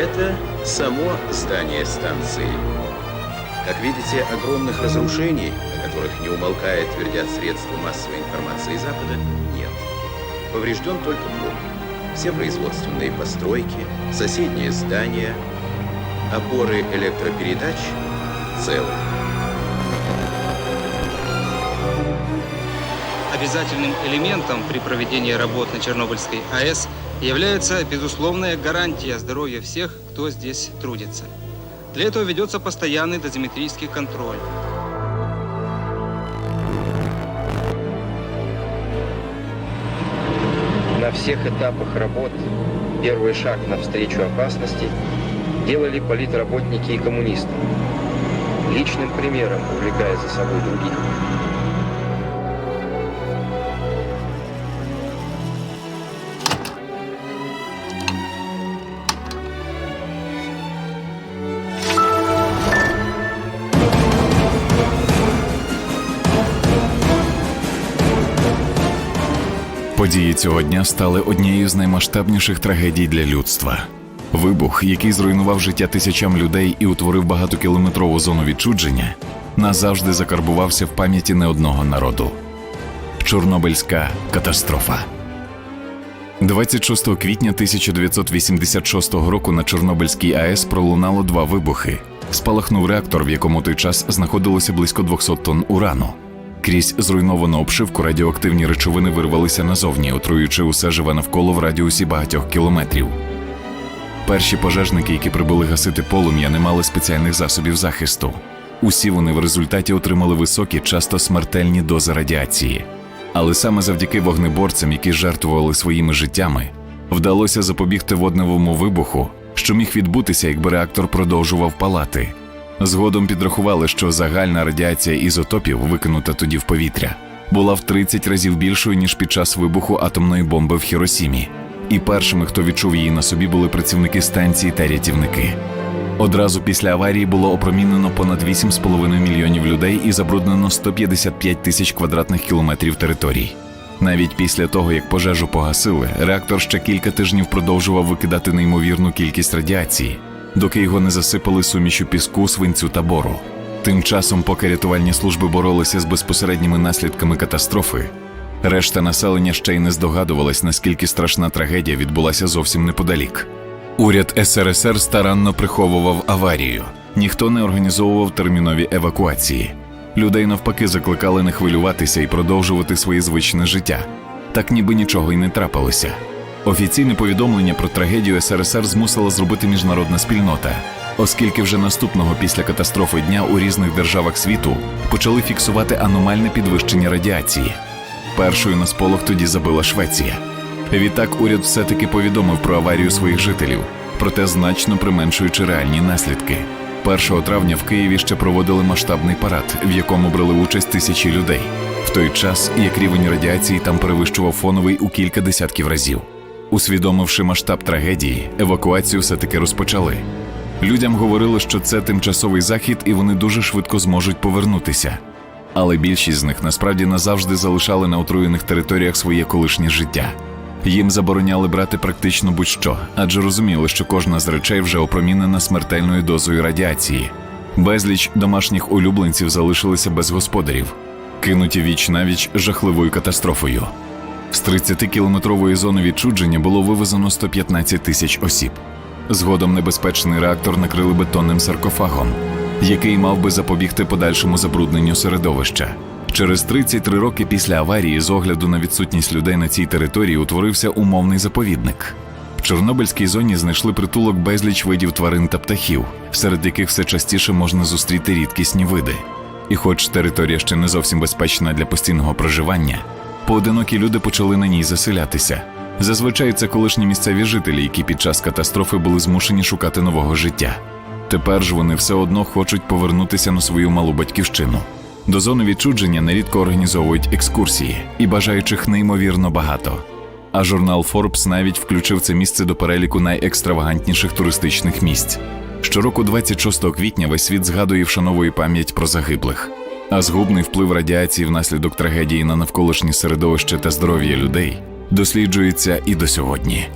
это само здание станции. Как видите, огромных разрушений, о которых не умолкает твердят средства массовой информации Запада, нет. Поврежден только дом. Все производственные постройки, соседние здания, опоры электропередач целы. Обязательным элементом при проведении работ на Чернобыльской АЭС является безусловная гарантия здоровья всех, кто здесь трудится. Для этого ведется постоянный дозиметрический контроль. На всех этапах работ первый шаг навстречу опасности делали политработники и коммунисты, личным примером увлекая за собой других. Події цього дня стали однією з наймасштабніших трагедій для людства. Вибух, який зруйнував життя тисячам людей і утворив багатокілометрову зону відчудження, назавжди закарбувався в пам'яті не одного народу. Чорнобильська катастрофа. 26 квітня 1986 року на Чорнобильській АЕС пролунало два вибухи. Спалахнув реактор, в якому той час знаходилося близько 200 тонн урану. Крізь зруйновану обшивку радіоактивні речовини вирвалися назовні, отруюючи усе живе навколо в радіусі багатьох кілометрів. Перші пожежники, які прибули гасити полум'я, не мали спеціальних засобів захисту. Усі вони в результаті отримали високі, часто смертельні дози радіації. Але саме завдяки вогнеборцям, які жертвували своїми життями, вдалося запобігти водневому вибуху, що міг відбутися, якби реактор продовжував палати. Згодом підрахували, що загальна радіація ізотопів, викинута тоді в повітря, була в 30 разів більшою ніж під час вибуху атомної бомби в Хіросімі. І першими, хто відчув її на собі, були працівники станції та рятівники. Одразу після аварії було опромінено понад 8,5 мільйонів людей і забруднено 155 тисяч квадратних кілометрів територій. Навіть після того, як пожежу погасили, реактор ще кілька тижнів продовжував викидати неймовірну кількість радіації, доки його не засипали сумішю піску, свинцю та бору. Тим часом, поки рятувальні служби боролися з безпосередніми наслідками катастрофи, решта населення ще й не здогадувалась, наскільки страшна трагедія відбулася зовсім неподалік. Уряд СРСР старанно приховував аварію. Ніхто не організовував термінові евакуації. Людей навпаки закликали не хвилюватися і продовжувати своє звичне життя. Так ніби нічого й не трапилося. Офіційне повідомлення про трагедію СРСР змусила зробити міжнародна спільнота, оскільки вже наступного після катастрофи дня у різних державах світу почали фіксувати аномальне підвищення радіації. Першою на сполох тоді забила Швеція. Відтак уряд все-таки повідомив про аварію своїх жителів, проте значно применшуючи реальні наслідки. 1 травня в Києві ще проводили масштабний парад, в якому брали участь тисячі людей, в той час як рівень радіації там перевищував фоновий у кілька десятків разів. Усвідомивши масштаб трагедії, евакуацію все-таки розпочали. Людям говорили, що це тимчасовий захід, і вони дуже швидко зможуть повернутися. Але більшість з них насправді назавжди залишали на отруєних територіях своє колишнє життя. Їм забороняли брати практично будь-що, адже розуміли, що кожна з речей вже опромінена смертельною дозою радіації. Безліч домашніх улюбленців залишилися без господарів, кинуті віч навіч жахливою катастрофою. З 30-кілометрової зони відчудження було вивезено 115 тисяч осіб. Згодом небезпечний реактор накрили бетонним саркофагом, який мав би запобігти подальшому забрудненню середовища. Через 33 роки після аварії, з огляду на відсутність людей на цій території, утворився умовний заповідник. В Чорнобильській зоні знайшли притулок безліч видів тварин та птахів, серед яких все частіше можна зустріти рідкісні види. І хоч територія ще не зовсім безпечна для постійного проживання, поодинокі люди почали на ній заселятися. Зазвичай це колишні місцеві жителі, які під час катастрофи були змушені шукати нового життя. Тепер ж вони все одно хочуть повернутися на свою малу батьківщину. До зони відчудження нерідко організовують екскурсії, і бажаючих неймовірно багато. А журнал Forbes навіть включив це місце до переліку найекстравагантніших туристичних місць. Щороку, 26 квітня, весь світ згадує і вшановує пам'ять про загиблих. А згубний вплив радіації внаслідок трагедії на навколишнє середовище та здоров'я людей досліджується і до сьогодні.